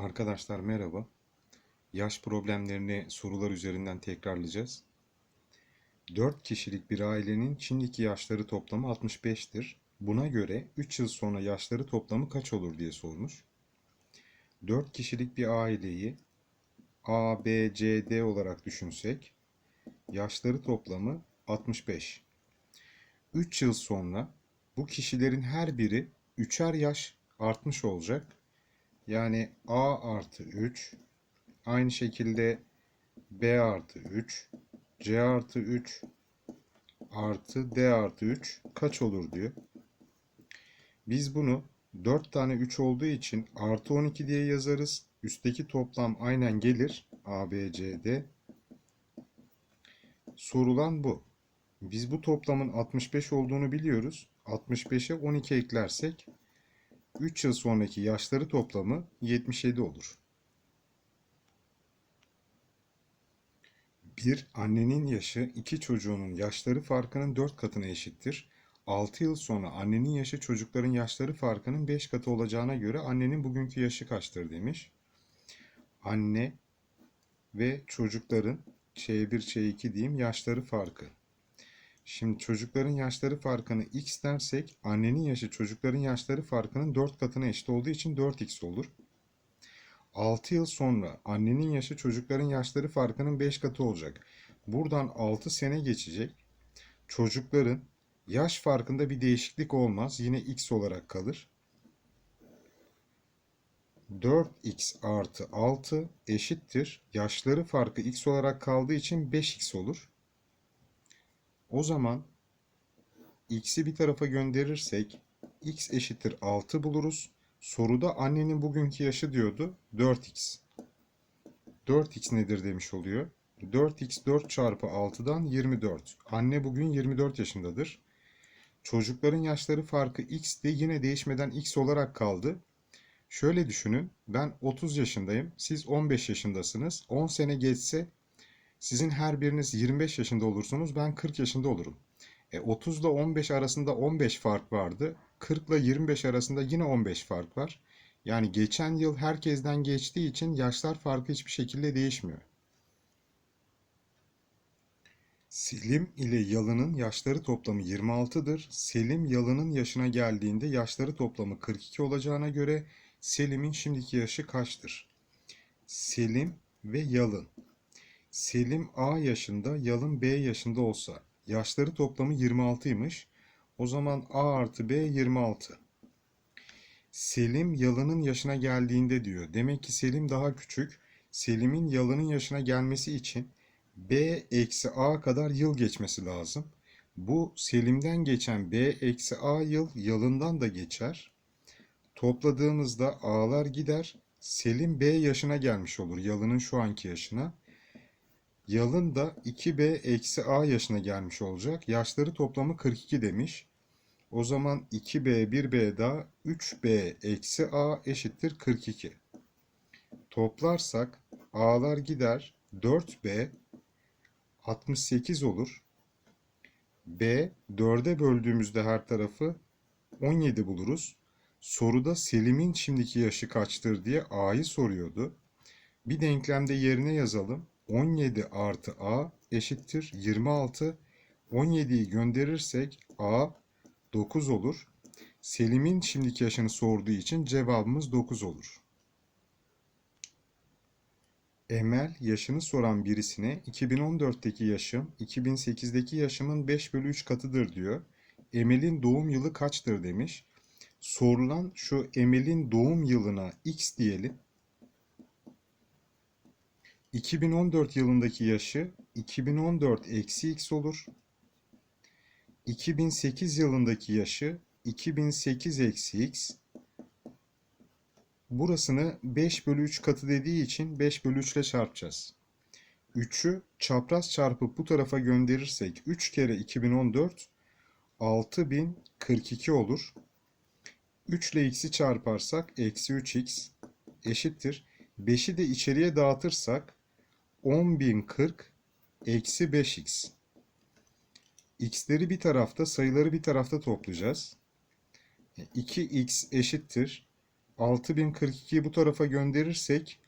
Arkadaşlar merhaba. Yaş problemlerini sorular üzerinden tekrarlayacağız. 4 kişilik bir ailenin şimdiki yaşları toplamı 65'tir. Buna göre 3 yıl sonra yaşları toplamı kaç olur diye sormuş. 4 kişilik bir aileyi A, B, C, D olarak düşünsek yaşları toplamı 65. 3 yıl sonra bu kişilerin her biri 3'er yaş artmış olacak. Yani A artı 3 aynı şekilde B artı 3 C artı 3 artı D artı 3 kaç olur diyor. Biz bunu 4 tane 3 olduğu için artı 12 diye yazarız. Üstteki toplam aynen gelir. A, B, C, D. Sorulan bu. Biz bu toplamın 65 olduğunu biliyoruz. 65'e 12 eklersek 3 yıl sonraki yaşları toplamı 77 olur. Bir annenin yaşı iki çocuğunun yaşları farkının 4 katına eşittir. 6 yıl sonra annenin yaşı çocukların yaşları farkının 5 katı olacağına göre annenin bugünkü yaşı kaçtır demiş. Anne ve çocukların Ç1 Ç2 diyeyim yaşları farkı. Şimdi çocukların yaşları farkını x dersek annenin yaşı çocukların yaşları farkının 4 katına eşit olduğu için 4x olur. 6 yıl sonra annenin yaşı çocukların yaşları farkının 5 katı olacak. Buradan 6 sene geçecek. Çocukların yaş farkında bir değişiklik olmaz. Yine x olarak kalır. 4x artı 6 eşittir. Yaşları farkı x olarak kaldığı için 5x olur. O zaman x'i bir tarafa gönderirsek x eşittir 6 buluruz. Soruda annenin bugünkü yaşı diyordu 4x. 4x nedir demiş oluyor. 4x 4 çarpı 6'dan 24. Anne bugün 24 yaşındadır. Çocukların yaşları farkı x de yine değişmeden x olarak kaldı. Şöyle düşünün. Ben 30 yaşındayım. Siz 15 yaşındasınız. 10 sene geçse sizin her biriniz 25 yaşında olursunuz. Ben 40 yaşında olurum. E, 30 ile 15 arasında 15 fark vardı. 40 ile 25 arasında yine 15 fark var. Yani geçen yıl herkesten geçtiği için yaşlar farkı hiçbir şekilde değişmiyor. Selim ile Yalın'ın yaşları toplamı 26'dır. Selim Yalın'ın yaşına geldiğinde yaşları toplamı 42 olacağına göre Selim'in şimdiki yaşı kaçtır? Selim ve Yalın. Selim A yaşında, Yalın B yaşında olsa yaşları toplamı 26'ymış. O zaman A artı B 26. Selim Yalın'ın yaşına geldiğinde diyor. Demek ki Selim daha küçük. Selim'in Yalın'ın yaşına gelmesi için B eksi A kadar yıl geçmesi lazım. Bu Selim'den geçen B eksi A yıl Yalın'dan da geçer. Topladığımızda A'lar gider. Selim B yaşına gelmiş olur. Yalın'ın şu anki yaşına. Yalın da 2B eksi A yaşına gelmiş olacak. Yaşları toplamı 42 demiş. O zaman 2B 1B daha 3B eksi A eşittir 42. Toplarsak A'lar gider 4B 68 olur. B 4'e böldüğümüzde her tarafı 17 buluruz. Soruda Selim'in şimdiki yaşı kaçtır diye A'yı soruyordu. Bir denklemde yerine yazalım. 17 artı A eşittir 26. 17'yi gönderirsek A 9 olur. Selim'in şimdiki yaşını sorduğu için cevabımız 9 olur. Emel yaşını soran birisine 2014'teki yaşım 2008'deki yaşımın 5 bölü 3 katıdır diyor. Emel'in doğum yılı kaçtır demiş. Sorulan şu Emel'in doğum yılına x diyelim. 2014 yılındaki yaşı 2014 eksi x olur. 2008 yılındaki yaşı 2008 eksi x. Burasını 5 bölü 3 katı dediği için 5 bölü 3 ile çarpacağız. 3'ü çapraz çarpıp bu tarafa gönderirsek 3 kere 2014 6042 olur. 3 ile x'i çarparsak eksi 3x eşittir. 5'i de içeriye dağıtırsak 10.040 eksi 5x. x'leri bir tarafta sayıları bir tarafta toplayacağız. 2x eşittir 6042'yi bu tarafa gönderirsek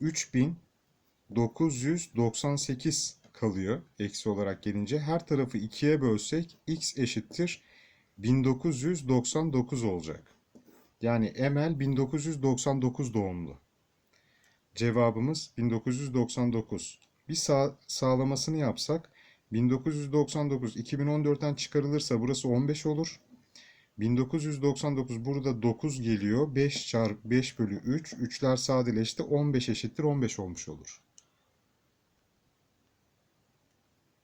3998 kalıyor eksi olarak gelince. Her tarafı 2'ye bölsek x eşittir 1999 olacak. Yani Emel 1999 doğumlu. Cevabımız 1999. Bir sağ, sağlamasını yapsak 1999 2014'ten çıkarılırsa burası 15 olur. 1999 burada 9 geliyor. 5 çarpı 5 bölü 3. 3'ler sadeleşti. 15 eşittir 15 olmuş olur.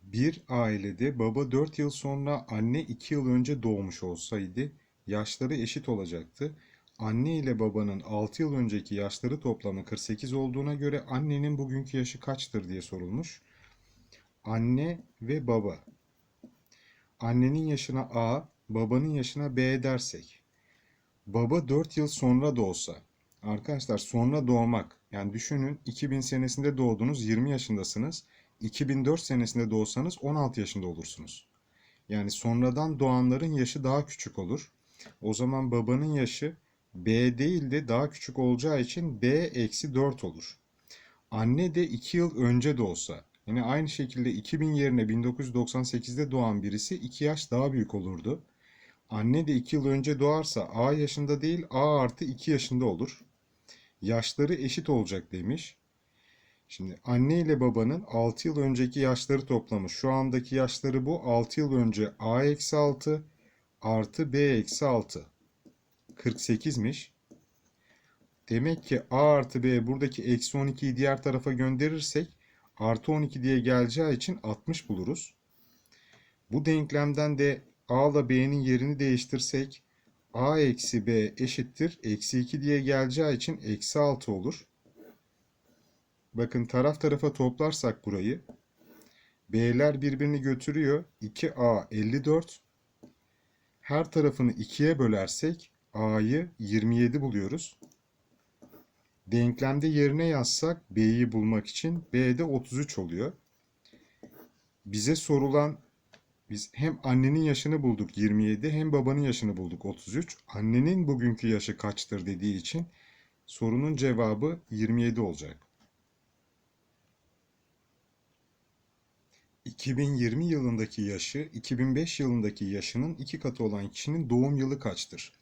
Bir ailede baba 4 yıl sonra anne 2 yıl önce doğmuş olsaydı yaşları eşit olacaktı. Anne ile babanın 6 yıl önceki yaşları toplamı 48 olduğuna göre annenin bugünkü yaşı kaçtır diye sorulmuş. Anne ve baba. Annenin yaşına A, babanın yaşına B dersek. Baba 4 yıl sonra doğsa. Arkadaşlar sonra doğmak. Yani düşünün 2000 senesinde doğdunuz 20 yaşındasınız. 2004 senesinde doğsanız 16 yaşında olursunuz. Yani sonradan doğanların yaşı daha küçük olur. O zaman babanın yaşı B değil de daha küçük olacağı için B eksi 4 olur. Anne de 2 yıl önce doğsa. Yine aynı şekilde 2000 yerine 1998'de doğan birisi 2 yaş daha büyük olurdu. Anne de 2 yıl önce doğarsa A yaşında değil A artı 2 yaşında olur. Yaşları eşit olacak demiş. Şimdi anne ile babanın 6 yıl önceki yaşları toplamı. Şu andaki yaşları bu. 6 yıl önce A eksi 6 artı B eksi 6. 48'miş. Demek ki A artı B buradaki eksi 12'yi diğer tarafa gönderirsek artı 12 diye geleceği için 60 buluruz. Bu denklemden de A ile B'nin yerini değiştirsek A eksi B eşittir. Eksi 2 diye geleceği için eksi 6 olur. Bakın taraf tarafa toplarsak burayı B'ler birbirini götürüyor. 2A 54. Her tarafını 2'ye bölersek A'yı 27 buluyoruz. Denklemde yerine yazsak B'yi bulmak için B'de 33 oluyor. Bize sorulan biz hem annenin yaşını bulduk 27 hem babanın yaşını bulduk 33. Annenin bugünkü yaşı kaçtır dediği için sorunun cevabı 27 olacak. 2020 yılındaki yaşı 2005 yılındaki yaşının iki katı olan kişinin doğum yılı kaçtır?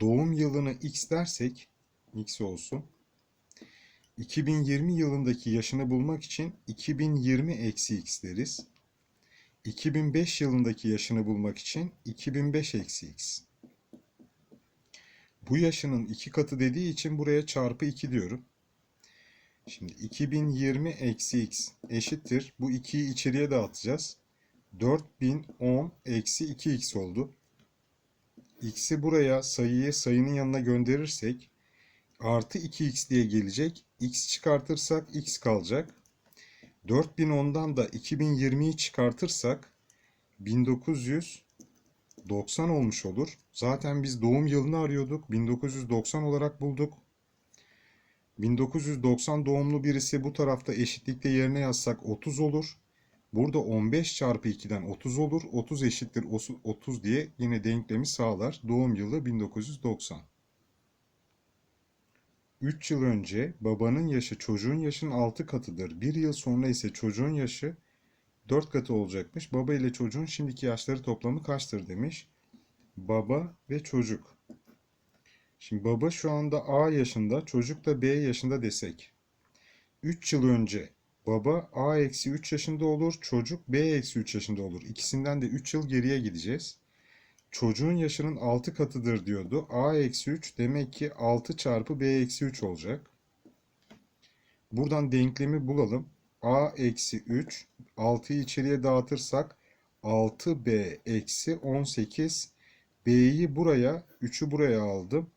Doğum yılını x dersek x olsun. 2020 yılındaki yaşını bulmak için 2020 eksi x deriz. 2005 yılındaki yaşını bulmak için 2005 eksi x. Bu yaşının iki katı dediği için buraya çarpı 2 diyorum. Şimdi 2020 eksi x eşittir. Bu 2'yi içeriye dağıtacağız. 4010 eksi 2x oldu. X'i buraya sayıyı sayının yanına gönderirsek artı 2x diye gelecek. x çıkartırsak x kalacak. 4010'dan da 2020'yi çıkartırsak 1990 olmuş olur. Zaten biz doğum yılını arıyorduk. 1990 olarak bulduk. 1990 doğumlu birisi bu tarafta eşitlikte yerine yazsak 30 olur. Burada 15 çarpı 2'den 30 olur. 30 eşittir 30 diye yine denklemi sağlar. Doğum yılı 1990. 3 yıl önce babanın yaşı çocuğun yaşının 6 katıdır. 1 yıl sonra ise çocuğun yaşı 4 katı olacakmış. Baba ile çocuğun şimdiki yaşları toplamı kaçtır demiş. Baba ve çocuk. Şimdi baba şu anda A yaşında, çocuk da B yaşında desek. 3 yıl önce baba A eksi 3 yaşında olur, çocuk B eksi 3 yaşında olur. İkisinden de 3 yıl geriye gideceğiz. Çocuğun yaşının 6 katıdır diyordu. A eksi 3 demek ki 6 çarpı B eksi 3 olacak. Buradan denklemi bulalım. A eksi 3, 6'yı içeriye dağıtırsak 6B eksi 18. B'yi buraya, 3'ü buraya aldım.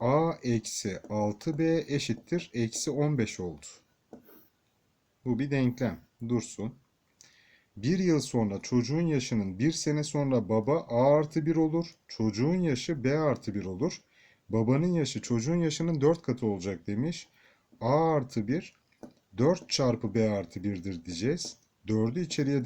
A eksi 6B eşittir. Eksi 15 oldu. Bu bir denklem. Dursun. Bir yıl sonra çocuğun yaşının bir sene sonra baba A artı 1 olur. Çocuğun yaşı B artı 1 olur. Babanın yaşı çocuğun yaşının 4 katı olacak demiş. A artı 1 4 çarpı B artı 1'dir diyeceğiz. 4'ü içeriye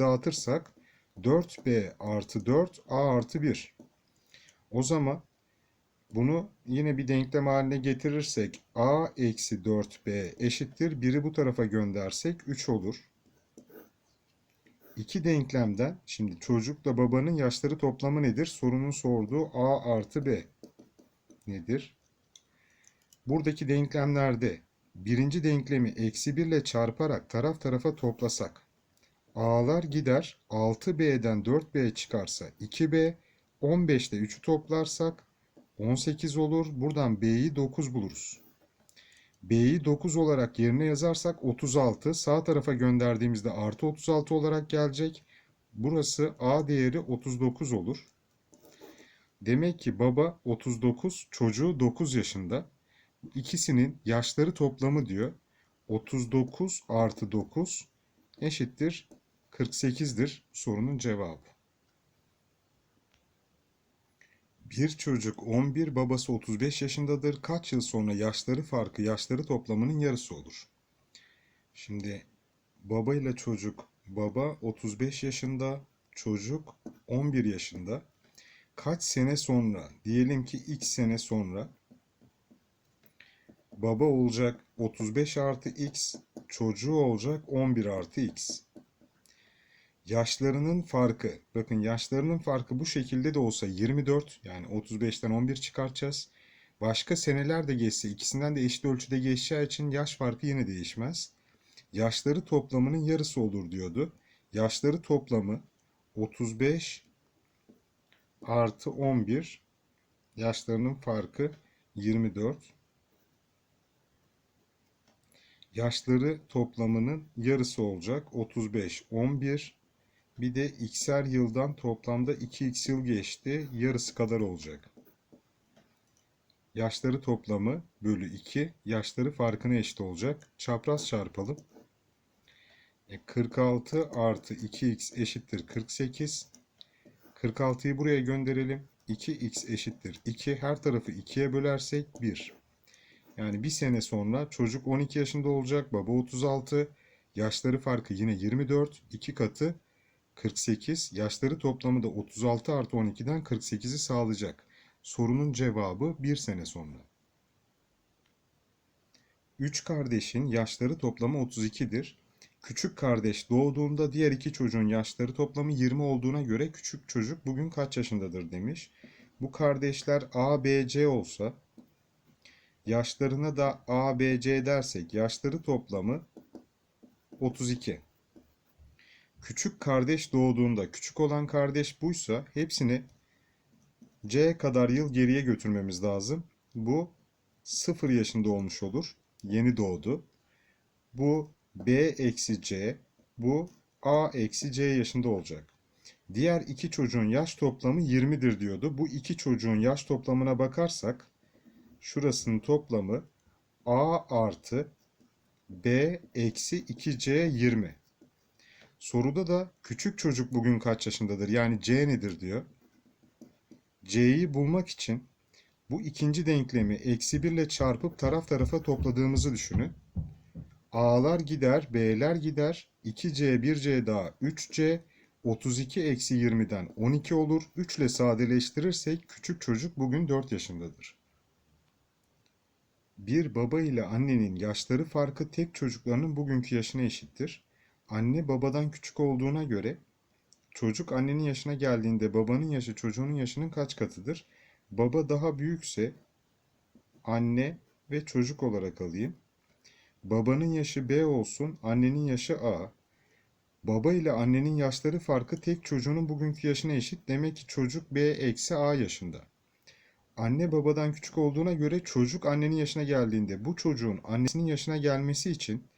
Bunu yine bir denklem haline getirirsek a eksi 4b eşittir. Biri bu tarafa göndersek 3 olur. İki denklemden şimdi çocukla babanın yaşları toplamı nedir? Sorunun sorduğu a artı b nedir? Buradaki denklemlerde birinci denklemi eksi 1 ile çarparak taraf tarafa toplasak a'lar gider 6b'den 4b çıkarsa 2b 15'te 3'ü toplarsak 18 olur. Buradan b'yi 9 buluruz. B'yi 9 olarak yerine yazarsak 36. Sağ tarafa gönderdiğimizde artı 36 olarak gelecek. Burası A değeri 39 olur. Demek ki baba 39, çocuğu 9 yaşında. İkisinin yaşları toplamı diyor. 39 artı 9 eşittir 48'dir sorunun cevabı. Bir çocuk 11, babası 35 yaşındadır. Kaç yıl sonra yaşları farkı, yaşları toplamının yarısı olur? Şimdi baba ile çocuk, baba 35 yaşında, çocuk 11 yaşında. Kaç sene sonra, diyelim ki x sene sonra baba olacak 35 artı x, çocuğu olacak 11 artı x. Yaşlarının farkı, bakın yaşlarının farkı bu şekilde de olsa 24 yani 35'ten 11 çıkartacağız. Başka seneler de geçse ikisinden de eşit ölçüde geçeceği için yaş farkı yine değişmez. Yaşları toplamının yarısı olur diyordu. Yaşları toplamı 35 artı 11 yaşlarının farkı 24. Yaşları toplamının yarısı olacak. 35, 11. Bir de x'er yıldan toplamda 2x yıl geçti. Yarısı kadar olacak. Yaşları toplamı bölü 2. Yaşları farkına eşit olacak. Çapraz çarpalım. E 46 artı 2x eşittir 48. 46'yı buraya gönderelim. 2x eşittir 2. Her tarafı 2'ye bölersek 1. Yani bir sene sonra çocuk 12 yaşında olacak. Baba 36. Yaşları farkı yine 24. 2 katı 48. Yaşları toplamı da 36 artı 12'den 48'i sağlayacak. Sorunun cevabı bir sene sonra. 3 kardeşin yaşları toplamı 32'dir. Küçük kardeş doğduğunda diğer iki çocuğun yaşları toplamı 20 olduğuna göre küçük çocuk bugün kaç yaşındadır demiş. Bu kardeşler A, B, C olsa yaşlarına da A, B, C dersek yaşları toplamı 32. Küçük kardeş doğduğunda küçük olan kardeş buysa hepsini C kadar yıl geriye götürmemiz lazım. Bu 0 yaşında olmuş olur. Yeni doğdu. Bu B eksi C. Bu A eksi C yaşında olacak. Diğer iki çocuğun yaş toplamı 20'dir diyordu. Bu iki çocuğun yaş toplamına bakarsak şurasının toplamı A artı B eksi 2C 20. Soruda da küçük çocuk bugün kaç yaşındadır? Yani C nedir diyor. C'yi bulmak için bu ikinci denklemi eksi 1 ile çarpıp taraf tarafa topladığımızı düşünün. A'lar gider, B'ler gider. 2C, 1C daha 3C. 32 eksi 20'den 12 olur. 3 ile sadeleştirirsek küçük çocuk bugün 4 yaşındadır. Bir baba ile annenin yaşları farkı tek çocuklarının bugünkü yaşına eşittir. Anne babadan küçük olduğuna göre çocuk annenin yaşına geldiğinde babanın yaşı çocuğunun yaşının kaç katıdır? Baba daha büyükse anne ve çocuk olarak alayım. Babanın yaşı B olsun, annenin yaşı A. Baba ile annenin yaşları farkı tek çocuğunun bugünkü yaşına eşit. Demek ki çocuk B eksi A yaşında. Anne babadan küçük olduğuna göre çocuk annenin yaşına geldiğinde bu çocuğun annesinin yaşına gelmesi için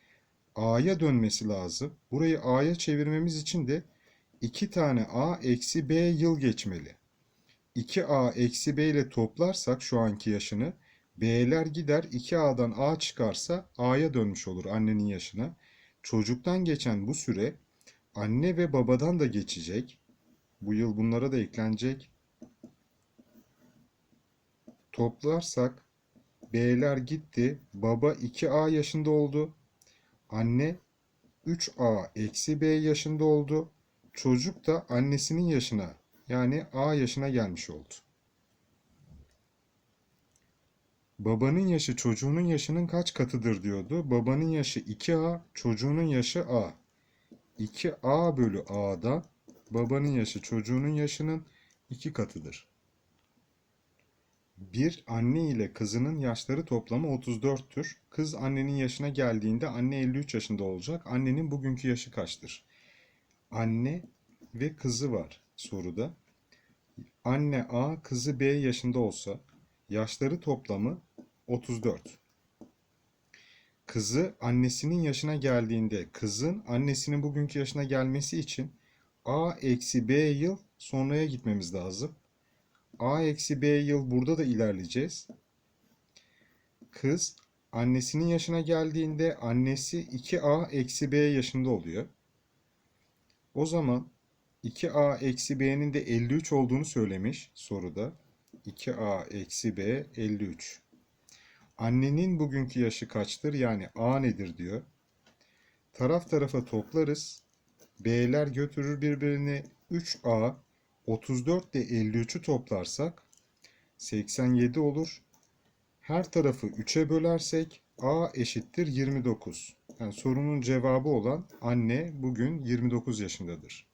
A'ya dönmesi lazım. Burayı A'ya çevirmemiz için de 2 tane A eksi B yıl geçmeli. 2A eksi B ile toplarsak şu anki yaşını B'ler gider 2A'dan A çıkarsa A'ya dönmüş olur annenin yaşına. Çocuktan geçen bu süre anne ve babadan da geçecek. Bu yıl bunlara da eklenecek. Toplarsak B'ler gitti. Baba 2A yaşında oldu. Anne 3A eksi B yaşında oldu. Çocuk da annesinin yaşına yani A yaşına gelmiş oldu. Babanın yaşı çocuğunun yaşının kaç katıdır diyordu. Babanın yaşı 2A, çocuğunun yaşı A. 2A bölü A'dan babanın yaşı çocuğunun yaşının 2 katıdır. Bir anne ile kızının yaşları toplamı 34'tür. Kız annenin yaşına geldiğinde anne 53 yaşında olacak. Annenin bugünkü yaşı kaçtır? Anne ve kızı var soruda. Anne A, kızı B yaşında olsa yaşları toplamı 34. Kızı annesinin yaşına geldiğinde kızın annesinin bugünkü yaşına gelmesi için A eksi B yıl sonraya gitmemiz lazım. A eksi B yıl burada da ilerleyeceğiz. Kız annesinin yaşına geldiğinde annesi 2A eksi B yaşında oluyor. O zaman 2A eksi B'nin de 53 olduğunu söylemiş soruda. 2A eksi B 53. Annenin bugünkü yaşı kaçtır? Yani A nedir diyor. Taraf tarafa toplarız. B'ler götürür birbirini. 3A 34 ile 53'ü toplarsak 87 olur. Her tarafı 3'e bölersek A eşittir 29. Yani sorunun cevabı olan anne bugün 29 yaşındadır.